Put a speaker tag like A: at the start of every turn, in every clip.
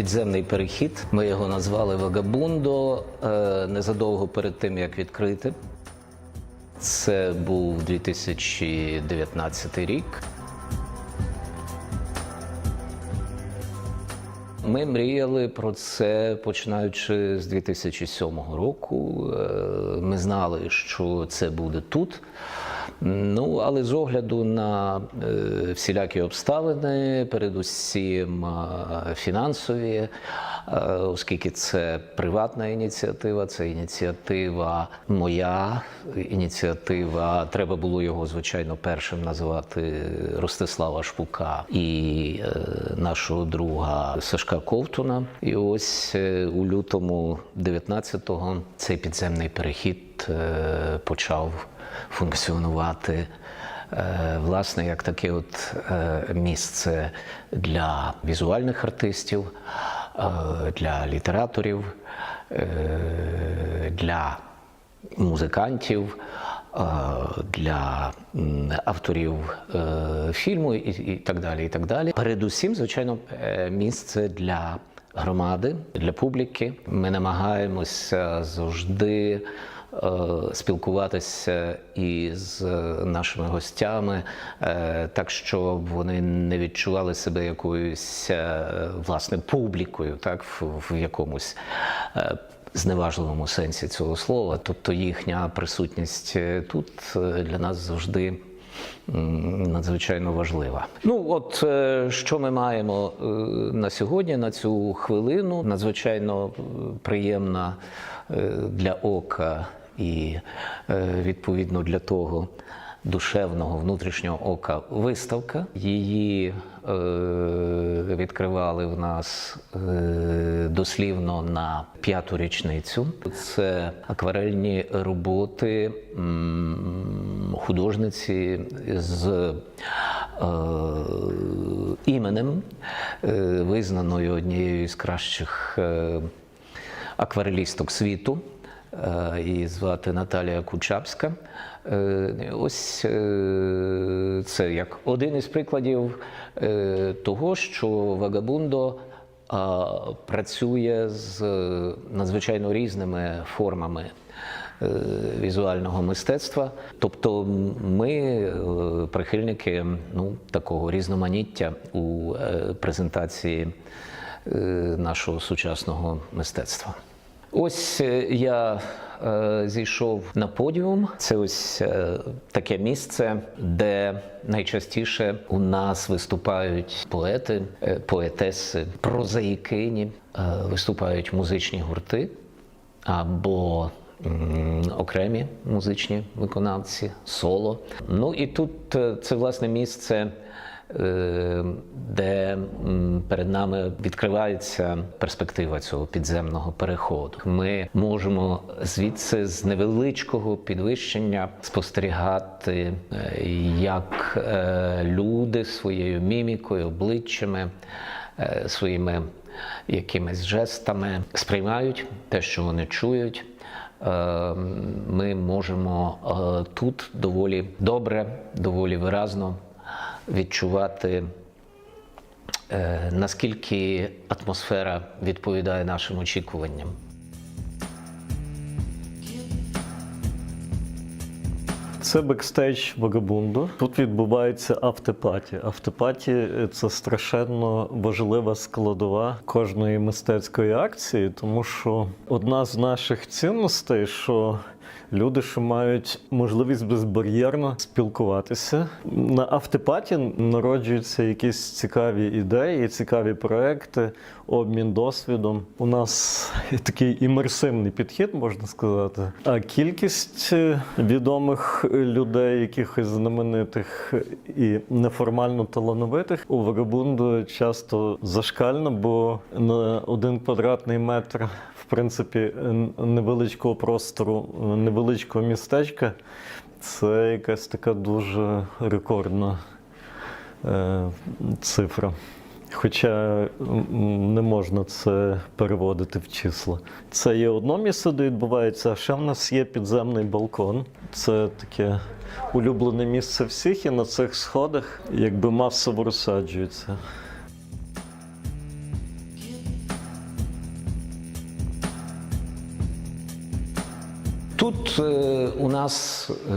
A: Підземний перехід. Ми його назвали Вагабундо е, незадовго перед тим, як відкрити. Це був 2019 рік. Ми мріяли про це починаючи з 2007 року. Е, Ми знали, що це буде тут. Ну, але з огляду на е, всілякі обставини, передусім е, фінансові, е, оскільки це приватна ініціатива, це ініціатива моя ініціатива. Треба було його, звичайно, першим називати Ростислава Шпука і нашого друга Сашка Ковтуна. І ось у лютому 19-го цей підземний перехід почав функціонувати. е, Власне, як таке от е, місце для візуальних артистів, е, для літераторів, для музикантів, для авторів фільму і, так далі. І так далі. Передусім, звичайно, місце для громади, для публіки. Ми намагаємося завжди. Е, Спілкуватися із нашими гостями, е, так щоб вони не відчували себе якоюсь е, власне публікою, так в, якомусь е, зневажливому сенсі цього слова. Тобто їхня присутність е, тут е, для нас завжди надзвичайно важлива. Ну от е, що ми маємо е, на сьогодні, на цю хвилину, надзвичайно е, приємна е, для ока і е, відповідно для того. Душевного внутрішнього ока виставка. Її е, відкривали в нас е, дослівно на п'яту річницю. Це акварельні роботи художниці з іменем, визнаною однією з кращих акварелісток світу. Е, Її звати Наталія Кучапська. Е, Ось е, це як один із прикладів того, що Вагабундо працює з надзвичайно різними формами візуального мистецтва. Тобто ми, прихильники ну, такого різноманіття у презентації нашого сучасного мистецтва. Ось е, я е, зійшов на подіум. Це ось е, таке місце, де найчастіше у нас виступають поети, поетеси, прозаїкині, виступають музичні гурти або окремі музичні виконавці, соло. Ну і тут це власне місце. Е, Де перед нами відкривається перспектива цього підземного переходу. Ми можемо звідси з невеличкого підвищення спостерігати, е, як е, люди своєю мімікою, обличчями, своїми якимись жестами сприймають те, що вони чують. Ми можемо тут доволі добре, доволі виразно відчувати, е, наскільки атмосфера відповідає нашим очікуванням.
B: Це бекстейдж Вагабунду. Тут відбувається автопаті. Автопаті це страшенно важлива складова кожної мистецької акції, тому що одна з наших цінностей, що люди, що мають можливість безбар'єрно спілкуватися. На автопаті народжуються якісь цікаві ідеї, цікаві проекти, обмін досвідом. У нас такий імерсивний підхід, можна сказати. А кількість е, відомих людей, якихось знаменитих і неформально талановитих у Вагабунду часто зашкально, бо на один квадратний метр, в принципі, невеличкого простору, невеличкого містечка. Це якась така дуже рекордна е, цифра. Хоча не можна це переводити в числа. Це є одно місце, де відбувається, а ще в нас є підземний балкон. Це таке улюблене місце всіх, і на цих сходах якби масово розсаджується.
A: Тут е, у нас е,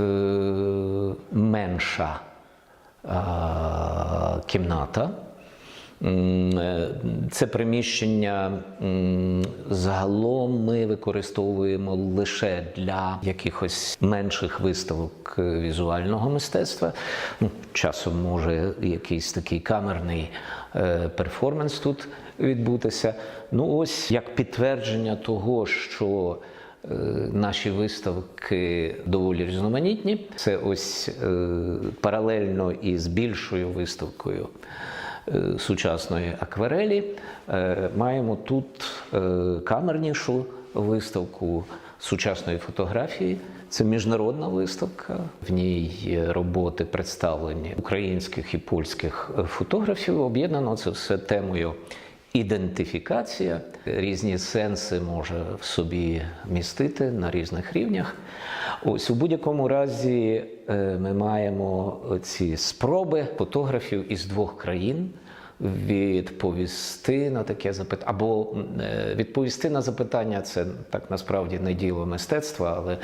A: менша е, кімната. Е, Це приміщення загалом ми використовуємо лише для якихось менших виставок е, візуального мистецтва. Ну, часом може якийсь такий камерний е, перформанс тут відбутися. Ну, ось як підтвердження того, що Наші виставки доволі різноманітні. Це ось паралельно із більшою виставкою сучасної акварелі. е, Маємо тут е, камернішу виставку сучасної фотографії. Це міжнародна виставка. В ній роботи представлені українських і польських е, фотографів. Об'єднано це все темою ідентифікація. Різні сенси може в собі містити на різних рівнях. Ось у будь-якому разі е, ми маємо ці спроби фотографів із двох країн відповісти на таке запитання, або е, відповісти на запитання це так насправді не діло мистецтва, але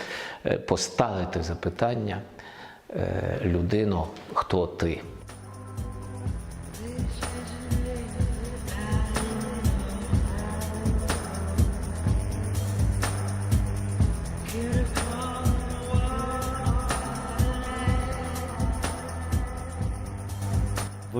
A: е, поставити запитання людину, хто ти.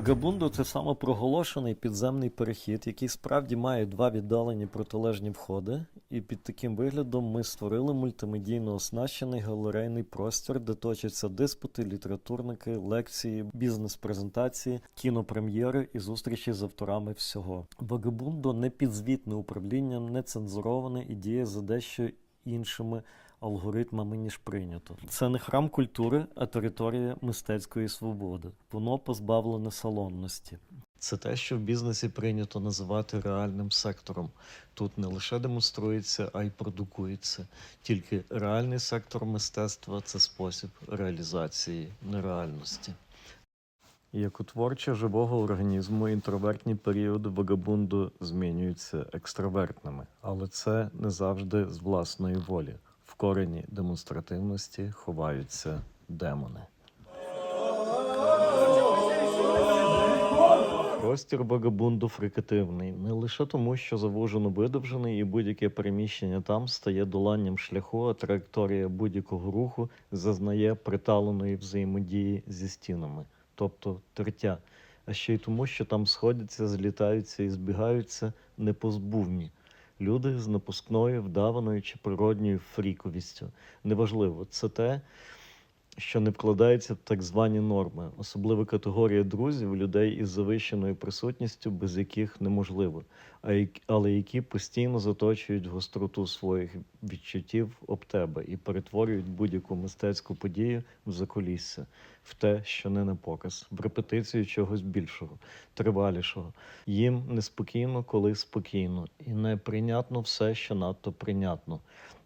B: Вагабунду це самопроголошений підземний перехід, який справді має два віддалені протилежні входи, і під таким виглядом ми створили мультимедійно оснащений галерейний простір, де точаться диспути, літературники, лекції, бізнес-презентації, кінопрем'єри і зустрічі з авторами всього. Вагабундо не підзвітне управлінням, не цензуроване і діє за дещо іншими алгоритмами, ніж прийнято. Це не храм культури, а територія мистецької свободи. Воно позбавлене салонності. Це те, що в бізнесі прийнято називати реальним сектором. Тут не лише демонструється, а й продукується. Тільки реальний сектор мистецтва це спосіб реалізації нереальності. Як у творче живого організму інтровертні періоди вагабунду змінюються екстравертними, але це не завжди з власної волі. Корені демонстративності ховаються демони. Простір Багабунду фрикативний не лише тому, що завужено видовжений, і будь-яке переміщення там стає доланням шляху, а траєкторія будь-якого руху зазнає приталеної взаємодії зі стінами, тобто тертя, а ще й тому, що там сходяться, злітаються і збігаються непозбувні. Люди з напускною, вдаваною чи природньою фріковістю. Неважливо, це те, що не вкладається в так звані норми, особлива категорія друзів, людей із завищеною присутністю, без яких неможливо, але які постійно заточують гостроту своїх відчуттів об тебе і перетворюють будь-яку мистецьку подію в закулісся, в те, що не на показ, в репетицію чогось більшого, тривалішого. Їм неспокійно, коли спокійно, і неприйнятно все, що надто прийнятно.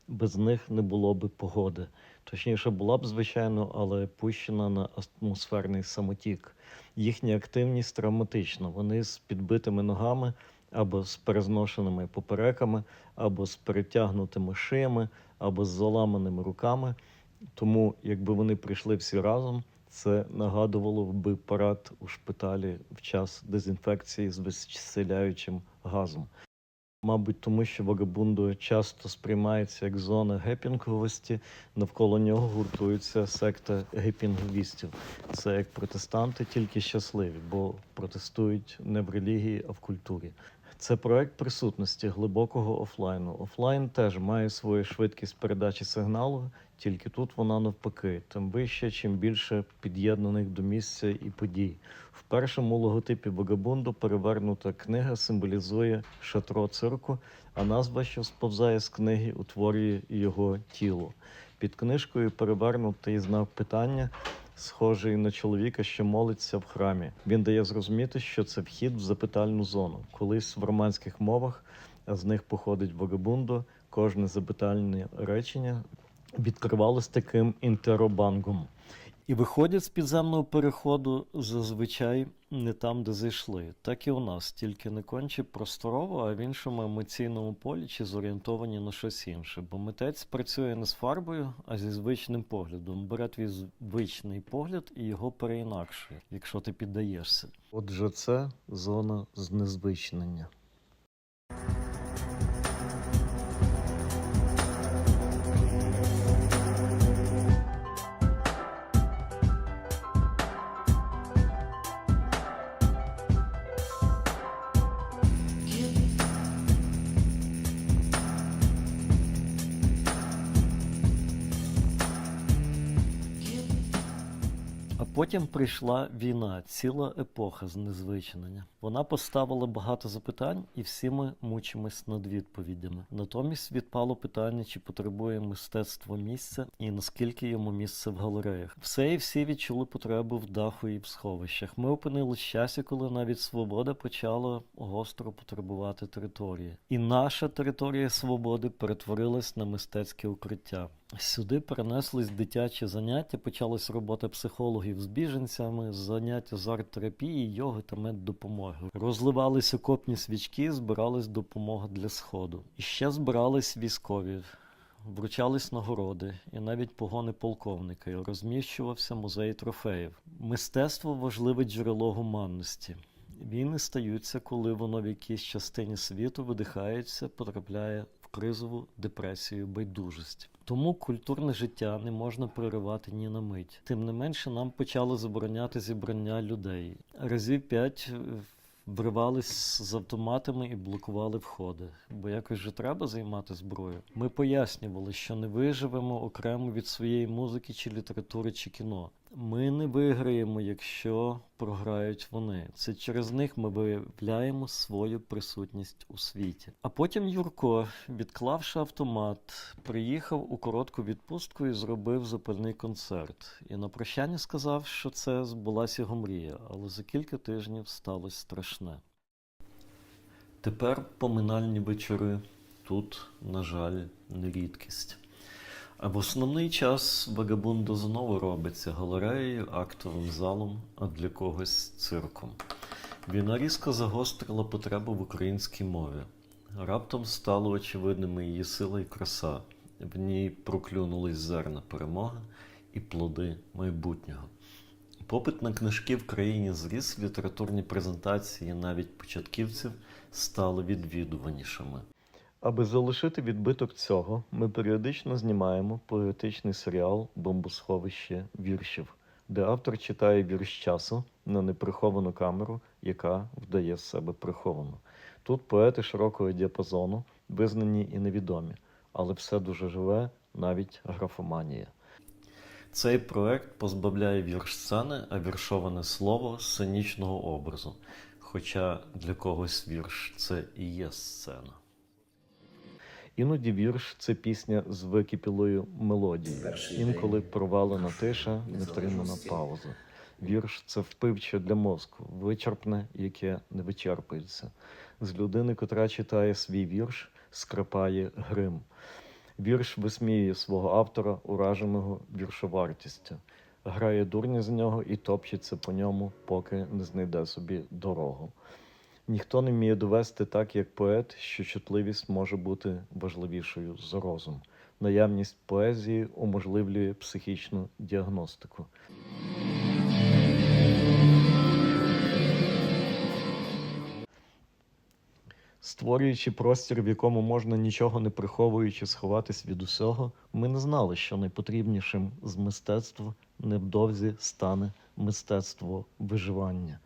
B: Без них не було би погоди. Точніше, була б, звичайно, але пущена на атмосферний самотік. Їхня активність травматична. Вони з підбитими ногами або з перезношеними попереками, або з перетягнутими шиями, або з заламаними руками. Тому, якби вони прийшли всі разом, це нагадувало би парад у шпиталі в час дезінфекції з виселяючим газом. Мабуть, тому що Вагабунду часто сприймається як зона гепінговості, навколо нього гуртується секта гепінговістів. Це як протестанти, тільки щасливі, бо протестують не в релігії, а в культурі. Це проект присутності глибокого офлайну. Офлайн теж має свою швидкість передачі сигналу, тільки тут вона навпаки, тим вище, чим більше під'єднаних до місця і подій. Першому логотипі Вагабунду перевернута книга символізує шатро цирку, а назва, що сповзає з книги, утворює його тіло. Під книжкою перевернутий знак питання, схожий на чоловіка, що молиться в храмі. Він дає зрозуміти, що це вхід в запитальну зону. Колись в романських мовах, а з них походить Вагабунду, кожне запитальне речення відкривалось таким інтеробангом. І виходять з підземного переходу зазвичай не там, де зайшли. Так і у нас, тільки не конче просторово, а в іншому емоційному полі чи зорієнтовані на щось інше. Бо митець працює не з фарбою, а зі звичним поглядом. Бере твій звичний погляд і його переінакшує, якщо ти піддаєшся. Отже, це зона знезвичнення. Потім прийшла війна, ціла епоха знезвичнення. Вона поставила багато запитань, і всі ми мучимось над відповідями. Натомість відпало питання, чи потребує мистецтво місця і наскільки йому місце в галереях. Все і всі відчули потребу в даху і в сховищах. Ми опинились в часі, коли навіть свобода почала гостро потребувати території. І наша територія свободи перетворилась на мистецьке укриття. Сюди перенеслись дитячі заняття, почалась робота психологів з біженцями, заняття з арт-терапії, йоги та меддопомоги. Розливались окопні свічки, збиралась допомога для сходу. І ще збирались військові. Вручались нагороди і навіть погони полковника, і розміщувався музей трофеїв. Мистецтво важливе джерело гуманності. Війни стаються, коли воно в якійсь частині світу видихається, потрапляє в кризову депресію, байдужість. Тому культурне життя не можна проривати ні на мить. Тим не менше, нам почали забороняти зібрання людей. Разів п'ять е, вривались з автоматами і блокували входи, бо якось же треба займати зброю. Ми пояснювали, що не виживемо окремо від своєї музики чи літератури чи кіно. Ми не виграємо, якщо програють вони. Це через них ми виявляємо свою присутність у світі. А потім Юрко, відклавши автомат, приїхав у коротку відпустку і зробив запальний концерт. І на прощання сказав, що це збулася його мрія, але за кілька тижнів сталося страшне. Тепер поминальні вечори тут, на жаль, не рідкість. А в основний час Вагабундо знову робиться галереєю, актовим залом, а для когось цирком. Війна різко загострила потребу в українській мові. Раптом стало очевидними її сила і краса. В ній проклюнулись зерна перемоги і плоди майбутнього. Попит на книжки в країні зріс, літературні презентації навіть початківців стали відвідуванішими. Аби залишити відбиток цього, ми періодично знімаємо поетичний серіал Бомбосховище віршів, де автор читає вірш часу на неприховану камеру, яка вдає з себе приховану. Тут поети широкого діапазону, визнані і невідомі, але все дуже живе, навіть графоманія. Цей проект позбавляє вірш сцени, а віршоване слово сценічного образу. Хоча для когось вірш це і є сцена. Іноді вірш це пісня з википілою мелодією. Інколи провалена тиша, нетримана пауза. Вірш це впивче для мозку, вичерпне, яке не вичерпується. З людини, котра читає свій вірш, скрапає грим. Вірш висміює свого автора, ураженого віршовартістю, грає дурня з нього і топчеться по ньому, поки не знайде собі дорогу. Ніхто не вміє довести так, як поет, що чутливість може бути важливішою за розум. Наявність поезії уможливлює психічну діагностику. Створюючи простір, в якому можна нічого не приховуючи сховатись від усього, ми не знали, що найпотрібнішим з мистецтва невдовзі стане мистецтво виживання.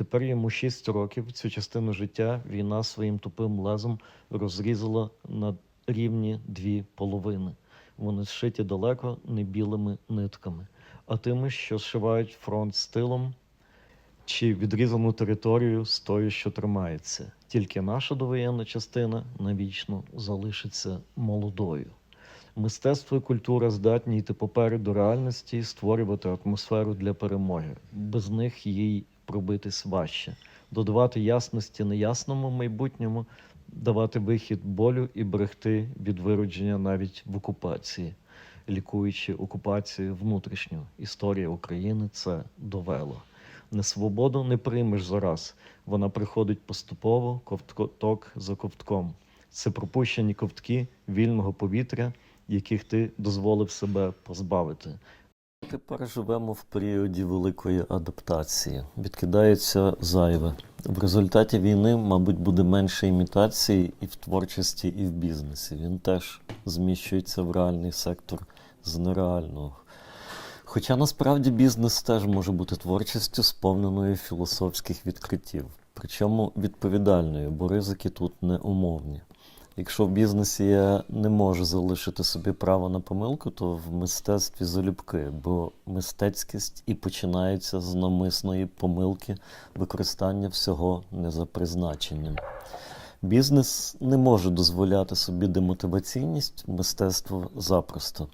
B: Тепер йому шість років. Цю частину життя війна своїм тупим лезом розрізала на рівні дві половини. Вони зшиті далеко не білими нитками, а тими, що зшивають фронт стилом чи відрізану територію з тою, що тримається. Тільки наша довоєнна частина навічно залишиться молодою. Мистецтво і культура здатні йти попереду реальності і створювати атмосферу для перемоги. Без них їй пробитись важче, додавати ясності неясному майбутньому, давати вихід болю і берегти від виродження навіть в окупації. лікуючи окупацію внутрішню. Історія України це довело. Несвободу не приймеш зараз. Вона приходить поступово, ковток за ковтком. Це пропущені ковтки вільного повітря, яких ти дозволив себе позбавити. Тепер живемо в періоді великої адаптації. Відкидається зайве. В результаті війни, мабуть, буде менше імітації і в творчості, і в бізнесі. Він теж зміщується в реальний сектор з нереального. Хоча насправді бізнес теж може бути творчістю, сповненою філософських відкриттів, причому відповідальною, бо ризики тут не умовні. Якщо в бізнесі я не можу залишити собі право на помилку, то в мистецтві залюбки, бо мистецькість і починається з навмисної помилки використання всього не за призначенням. Бізнес не може дозволяти собі демотиваційність, мистецтво запросто.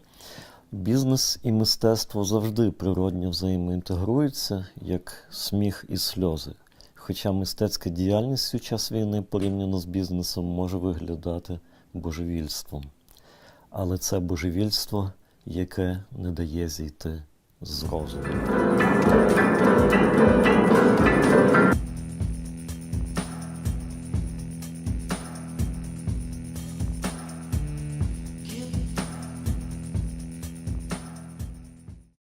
B: Бізнес і мистецтво завжди природньо взаємоінтегруються, як сміх і сльози. Хоча мистецька діяльність у час війни порівняно з бізнесом може виглядати божевільством. Але це божевільство, яке не дає зійти з розуму.